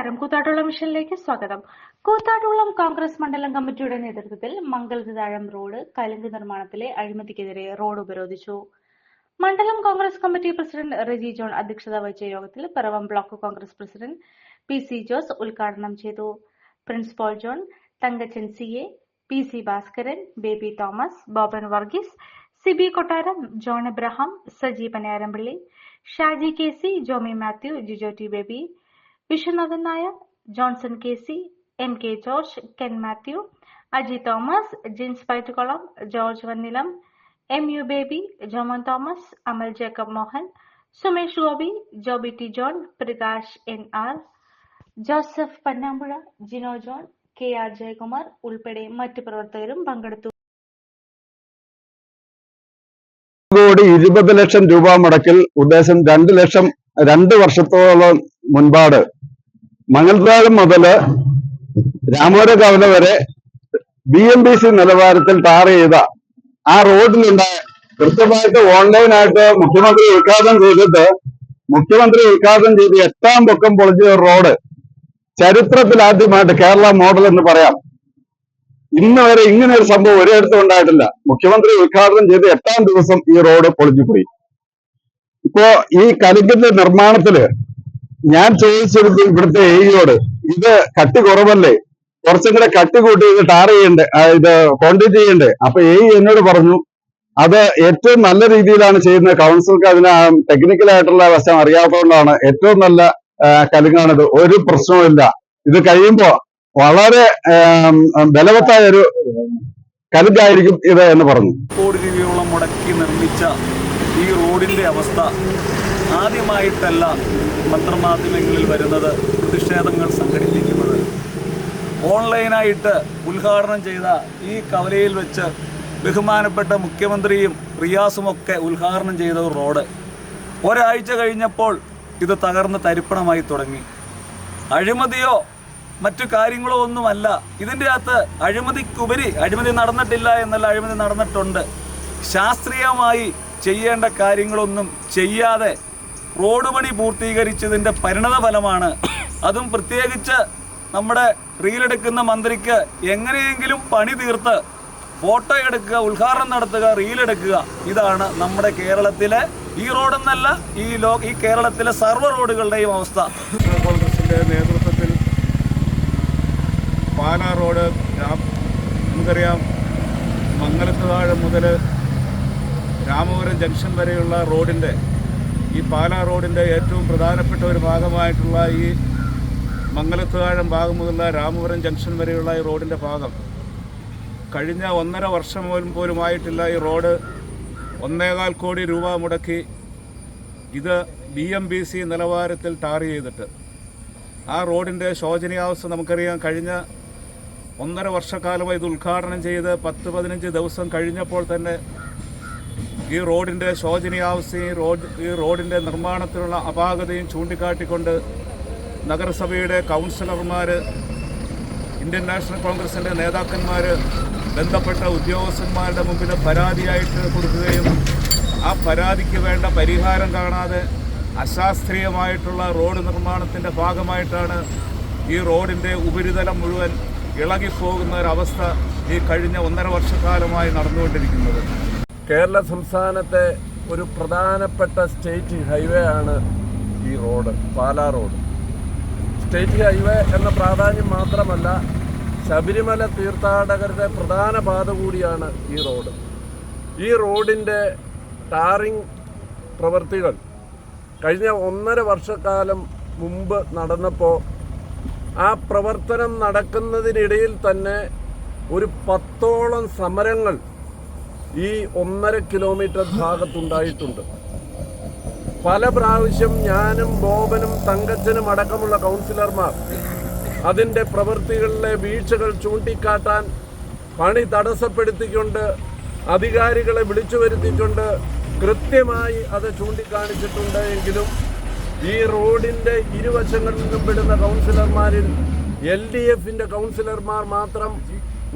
നമസ്കാരം. കൂത്താട്ടുളം മിഷനിലേക്ക് സ്വാഗതം. കൂത്താട്ടുളം കോൺഗ്രസ് മണ്ഡലം കമ്മിറ്റിയുടെ നേതൃത്വത്തിൽ മംഗലതാഴം റോഡ് കലുങ്ക് നിർമ്മാണത്തിലെ അഴിമതിക്കെതിരെ റോഡ് ഉപരോധിച്ചു. മണ്ഡലം Congress committee president Reji John അധ്യക്ഷത വഹിച്ച യോഗത്തിൽ Piravom block Congress president P C Jose ഉദ്ഘാടനം ചെയ്തു. Principal John Thankachan C A P C Bhaskaran Baby Thomas Boban Varghese Sibi Kottaram John Abraham Saji Panayarampally Shaji K C Jomi Mathew Jijo T Baby Viswanathan Nair Johnson K C M K George Ken Mathew Aji Thomas Jins Paitukulam George Vannilam M U Baby Joman Thomas Amal Jacob Mohan Sumesh Gopi Joby T John Prakash N R Joseph Pannampuzha Jino John K R Jayakumar ഉൾപ്പെടെ മറ്റു പ്രവർത്തകരും പങ്കെടുത്തു. കോടി ഇരുപത് ലക്ഷം രൂപ മുടക്കിൽ ഉദ്ദേശം രണ്ട് ലക്ഷം രണ്ട് വർഷത്തോളം മുൻപാട് മംഗൾത്താഴം മുതൽ കവല വരെ ബി എം ബി സി നിലവാരത്തിൽ ടാർ ചെയ്ത ആ റോഡിലുണ്ടായ കൃത്യമായിട്ട് ഓൺലൈനായിട്ട് മുഖ്യമന്ത്രി ഉദ്ഘാടനം ചെയ്തിട്ട് മുഖ്യമന്ത്രി ഉദ്ഘാടനം ചെയ്ത് എട്ടാം പൊക്കം പൊളിച്ച റോഡ് ചരിത്രത്തിൽ ആദ്യമായിട്ട് കേരള മോഡൽ എന്ന് പറയാം. ഇന്ന് വരെ ഇങ്ങനെ ഒരു സംഭവം ഒരിടത്തും ഉണ്ടായിട്ടില്ല. മുഖ്യമന്ത്രി ഉദ്ഘാടനം ചെയ്ത് എട്ടാം ദിവസം ഈ റോഡ് പൊളിഞ്ഞുപോയി ഇപ്പോ ഈ കലുങ്കിന്റെ നിർമ്മാണത്തിൽ ഞാൻ ചോദിച്ചിരുന്നു ഇവിടുത്തെ എയോട് ഇത് കട്ടി കുറവല്ലേ? കുറച്ചും കൂടെ കട്ടി കൂട്ടി ഇത് ടാർ ചെയ്യണ്ടേ ആ, ഇത് കോൺക്രീറ്റ് ചെയ്യണ്ടേ? അപ്പൊ എ എന്നോട് പറഞ്ഞു അത് ഏറ്റവും നല്ല രീതിയിലാണ് ചെയ്യുന്നത്. കൗൺസിലർക്ക് അതിന് ടെക്നിക്കൽ ആയിട്ടുള്ള വശം അറിയാത്തതുകൊണ്ടാണ് ഏറ്റവും നല്ല ആ, കലുങ്കാണിത് ഒരു പ്രശ്നവുമില്ല ഇത് കഴിയുമ്പോ വളരെ ആം, ബലവത്തായ ഒരു കലുങ്കായിരിക്കും ഇത് എന്ന് പറഞ്ഞു. കോടി രൂപയോളം മുടക്കി നിർമ്മിച്ച ഈ റോഡിന്റെ അവസ്ഥ ആദ്യമായിട്ടല്ല പത്രമാധ്യമങ്ങളിൽ വരുന്നത് പ്രതിഷേധങ്ങൾ സംഘടിപ്പിക്കുന്നത്. ഓൺലൈനായിട്ട് ഉദ്ഘാടനം ചെയ്ത ഈ കവലയിൽ വെച്ച് ബഹുമാനപ്പെട്ട മുഖ്യമന്ത്രിയും റിയാസുമൊക്കെ ഉദ്ഘാടനം ചെയ്ത റോഡ്. ഒരാഴ്ച കഴിഞ്ഞപ്പോൾ ഇത് തകർന്ന് തരിപ്പണമായി തുടങ്ങി. അഴിമതിയോ മറ്റു കാര്യങ്ങളോ ഒന്നുമല്ല. ഇതിന്റെ അകത്ത് അഴിമതിക്കുപരി അഴിമതി നടന്നിട്ടില്ല എന്നല്ല അഴിമതി നടന്നിട്ടുണ്ട്. ശാസ്ത്രീയമായി ചെയ്യേണ്ട കാര്യങ്ങളൊന്നും ചെയ്യാതെ റോഡ് പണി പൂർത്തീകരിച്ചതിന്റെ പരിണത ഫലമാണ്. അതും പ്രത്യേകിച്ച് നമ്മുടെ റീലെടുക്കുന്ന മന്ത്രിക്ക് എങ്ങനെയെങ്കിലും പണി തീർത്ത് ഫോട്ടോ എടുക്കുക ഉദ്ഘാടനം നടത്തുക റീലെടുക്കുക. ഇതാണ് നമ്മുടെ കേരളത്തിലെ ഈ റോഡെന്നല്ല ഈ ലോ ഈ കേരളത്തിലെ സർവ റോഡുകളുടെയും അവസ്ഥ. കോൺഗ്രസിന്റെ നേതൃത്വത്തിൽ പാലാ റോഡ് നമുക്കറിയാം മംഗലത്ത് താഴെ മുതൽ രാമപുരം ജംഗ്ഷൻ വരെയുള്ള റോഡിന്റെ ഈ പാലാ റോഡിന്റെ ഏറ്റവും പ്രധാനപ്പെട്ട ഒരു ഭാഗമായിട്ടുള്ള ഈ മംഗലത്ത് താഴം ഭാഗം മുതലുള്ള രാമപുരം ജംഗ്ഷൻ വരെയുള്ള ഈ റോഡിന്റെ ഭാഗം. കഴിഞ്ഞ ഒന്നര വർഷം പോലും പോലുമായിട്ടില്ല ഈ റോഡ് ഒന്നേകാൽ കോടി രൂപ മുടക്കി ഇത് ബി എം ബി സി നിലവാരത്തിൽ ടാർ ചെയ്തിട്ട്. ആ റോഡിന്റെ ശോചനീയാവസ്ഥ നമുക്കറിയാം. കഴിഞ്ഞ ഒന്നര വർഷക്കാലമായി ഇത് ഉദ്ഘാടനം ചെയ്ത് പത്ത് പതിനഞ്ച് ദിവസം കഴിഞ്ഞപ്പോൾ തന്നെ ഈ റോഡിന്റെ ശോചനീയാവസ്ഥയും റോഡ് ഈ റോഡിന്റെ നിർമ്മാണത്തിലുള്ള അപാകതയും ചൂണ്ടിക്കാട്ടിക്കൊണ്ട് നഗരസഭയുടെ കൗൺസിലർമാർ ഇന്ത്യൻ നാഷണൽ കോൺഗ്രസിന്റെ നേതാക്കന്മാർ ബന്ധപ്പെട്ട ഉദ്യോഗസ്ഥന്മാരുടെ മുമ്പിൽ പരാതിയായിട്ട് കൊടുക്കുകയും ആ പരാതിക്ക് വേണ്ട പരിഹാരം കാണാതെ അശാസ്ത്രീയമായിട്ടുള്ള റോഡ് നിർമ്മാണത്തിന്റെ ഭാഗമായിട്ടാണ് ഈ റോഡിന്റെ ഉപരിതലം മുഴുവൻ ഇളകിപ്പോകുന്ന ഒരവസ്ഥ ഈ കഴിഞ്ഞ ഒന്നര വർഷക്കാലമായി നടന്നുകൊണ്ടിരിക്കുന്നത്. കേരള സംസ്ഥാനത്തെ ഒരു പ്രധാനപ്പെട്ട സ്റ്റേറ്റ് ഹൈവേ ആണ് ഈ road Pala road. State highway എന്ന പ്രാധാന്യം മാത്രമല്ല ശബരിമല തീർത്ഥാടകരുടെ പ്രധാന പാത കൂടിയാണ് ഈ റോഡ്. ഈ റോഡിന്റെ ടാറിംഗ് പ്രവൃത്തികൾ കഴിഞ്ഞ ഒന്നര വർഷക്കാലം മുമ്പ് നടന്നപ്പോൾ ആ പ്രവർത്തനം നടക്കുന്നതിനിടയിൽ തന്നെ ഒരു പത്തോളം സമരങ്ങൾ ഈ ഒന്നര കിലോമീറ്റർ ഭാഗത്തുണ്ടായിട്ടുണ്ട്. പല പ്രാവശ്യം ഞാനും ബോബനും തങ്കച്ചനും അടക്കമുള്ള കൗൺസിലർമാർ അതിന്റെ പ്രവൃത്തികളിലെ വീഴ്ചകൾ ചൂണ്ടിക്കാട്ടാൻ പണി തടസ്സപ്പെടുത്തിക്കൊണ്ട് അധികാരികളെ വിളിച്ചു വരുത്തിക്കൊണ്ട് കൃത്യമായി അത് ചൂണ്ടിക്കാണിച്ചിട്ടുണ്ട് എങ്കിലും ഈ റോഡിന്റെ ഇരുവശങ്ങളിൽ നിന്നും പെടുന്ന കൗൺസിലർമാരിൽ എൽ ഡി എഫിന്റെ കൗൺസിലർമാർ മാത്രം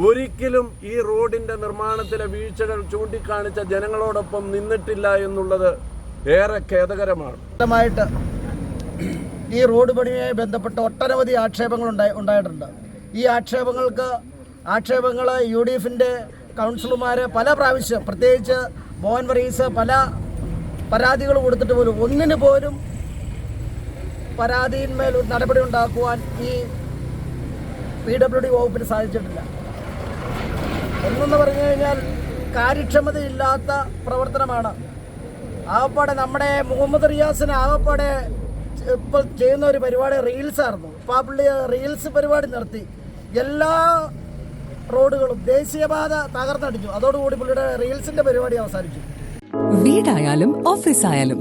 ഒരിക്കലും ഈ റോഡിന്റെ നിർമ്മാണത്തിലെ വീഴ്ചകൾ ചൂണ്ടിക്കാണിച്ച ജനങ്ങളോടൊപ്പം നിന്നിട്ടില്ല എന്നുള്ളത് ഏറെ ഖേദകരമാണ്. ഈ റോഡ് പണിയുമായി ബന്ധപ്പെട്ട് ഒട്ടനവധി ആക്ഷേപങ്ങൾ ഉണ്ടായി ഉണ്ടായിട്ടുണ്ട്. ഈ ആക്ഷേപങ്ങൾക്ക് ആക്ഷേപങ്ങൾ യു ഡി എഫിന്റെ കൗൺസിലർമാർ പല പ്രാവശ്യം പ്രത്യേകിച്ച് മോഹൻ വറീസ് പല പരാതികൾ കൊടുത്തിട്ട് പോലും ഒന്നിന് പോലും പരാതിയിന്മേൽ ഒരു നടപടി ഉണ്ടാക്കുവാൻ ഈ പി ഡബ്ല്യു ഡി വകുപ്പിന് സാധിച്ചിട്ടില്ല. ഒന്നെന്ന് പറഞ്ഞു കഴിഞ്ഞാൽ കാര്യക്ഷമതയില്ലാത്ത പ്രവർത്തനമാണ്. ആകപ്പാടെ നമ്മുടെ മുഹമ്മദ് റിയാസിന് ആകപ്പാടെ ഇപ്പോൾ ചെയ്യുന്ന ഒരു പരിപാടി റീൽസ് ആയിരുന്നു. ഇപ്പോൾ ആ പുള്ളി റീൽസ് പരിപാടി നിർത്തി. എല്ലാ റോഡുകളും ദേശീയപാത തകർന്നടിച്ചു അതോടുകൂടി പുള്ളിയുടെ റീൽസിന്റെ പരിപാടി അവസാനിച്ചു. വീടായാലും ഓഫീസായാലും